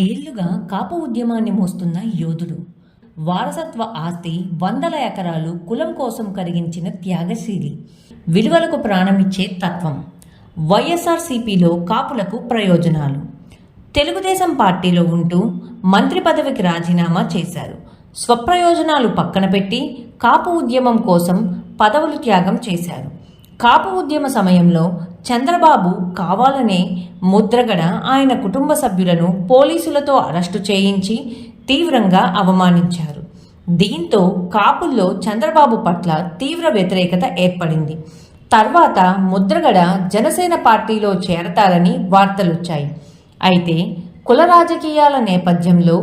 ఏళ్ళుగా కాపు ఉద్యమాన్ని మోస్తున్న యోధుడు. వారసత్వ ఆస్తి వందల ఎకరాలు కులం కోసం కరిగించిన త్యాగశీలి. విలువలకు ప్రాణమిచ్చే తత్వం. వైఎస్ఆర్సీపీలో కాపులకు ప్రయోజనాలు. తెలుగుదేశం పార్టీలో ఉంటూ మంత్రి పదవికి రాజీనామా చేశారు. స్వప్రయోజనాలు పక్కన పెట్టి కాపు ఉద్యమం కోసం పదవులు త్యాగం చేశారు. కాపు ఉద్యమ సమయంలో చంద్రబాబు కావాలనే ముద్రగడ ఆయన కుటుంబ సభ్యులను పోలీసులతో అరెస్టు చేయించి తీవ్రంగా అవమానించారు. దీంతో కాపుల్లో చంద్రబాబు పట్ల తీవ్ర వ్యతిరేకత ఏర్పడింది. తర్వాత ముద్రగడ జనసేన పార్టీలో చేరతారని వార్తలొచ్చాయి. అయితే కుల రాజకీయాల నేపథ్యంలో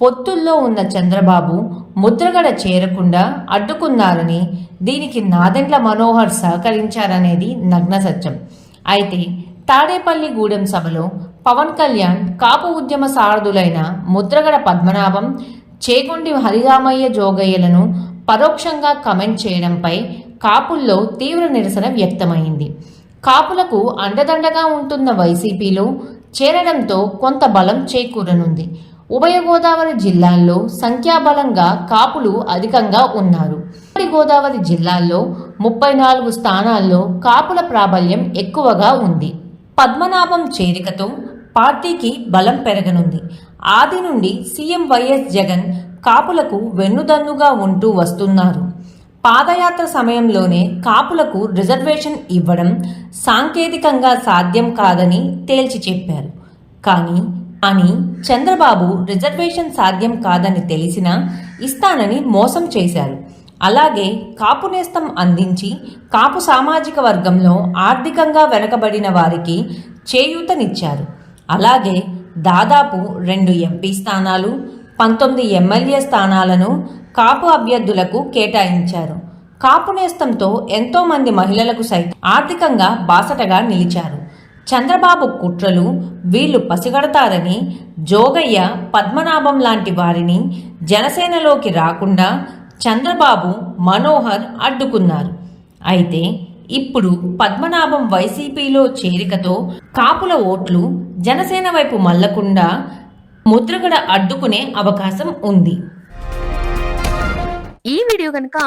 పొత్తుల్లో ఉన్న చంద్రబాబు ముద్రగడ చేరకుండా అడ్డుకున్నారని దీనికి నాదెండ్ల మనోహర్ సహకరించారనేది నగ్న సత్యం అయితే తాడేపల్లిగూడెం సభలో పవన్ కళ్యాణ్ కాపు ఉద్యమ సారథులైన ముద్రగడ పద్మనాభం చేకొండి హరిరామయ్య జోగయ్యలను పరోక్షంగా కమెంట్ చేయడంపై కాపుల్లో తీవ్ర నిరసన వ్యక్తమైంది. కాపులకు అండదండగా ఉంటున్న వైసీపీలో చేరడంతో కొంత బలం చేకూరనుంది. ఉభయ గోదావరి జిల్లాల్లో సంఖ్యాబలంగా కాపులు అధికంగా ఉన్నారు. ఉమ్మడి గోదావరి జిల్లాల్లో ముప్పై నాలుగు స్థానాల్లో కాపుల ప్రాబల్యం ఎక్కువగా ఉంది పద్మనాభం చేరికతో పార్టీకి బలం పెరగనుంది ఆది నుండి సీఎం వైఎస్ జగన్ కాపులకు వెన్నుదన్నుగా ఉంటూ వస్తున్నారు పాదయాత్ర సమయంలోనే కాపులకు రిజర్వేషన్ ఇవ్వడం సాంకేతికంగా సాధ్యం కాదని తేల్చి చెప్పారు కానీ అని చంద్రబాబు రిజర్వేషన్ సాధ్యం కాదని తెలిసినా ఇస్తానని మోసం చేశారు అలాగే కాపు నేస్తం అందించి కాపు సామాజిక వర్గంలో ఆర్థికంగా వెనకబడిన వారికి చేయూతనిచ్చారు. అలాగే దాదాపు రెండు ఎంపీ స్థానాలు పంతొమ్మిది ఎమ్మెల్యే స్థానాలను కాపు అభ్యర్థులకు కేటాయించారు. కాపు నేస్తంతో ఎంతోమంది మహిళలకు సైతం ఆర్థికంగా బాసటగా నిలిచారు. చంద్రబాబు కుట్రలు వీళ్ళు పసిగడతారని జోగయ్య పద్మనాభం లాంటి వారిని జనసేనలోకి రాకుండా చంద్రబాబు మనోహర్ అడ్డుకున్నారు. అయితే ఇప్పుడు పద్మనాభం వైసీపీలో చేరికతో కాపుల ఓట్లు జనసేన వైపు మల్లకుండా ముద్రగడ అడ్డుకునే అవకాశం ఉంది. ఈ వీడియో కనుక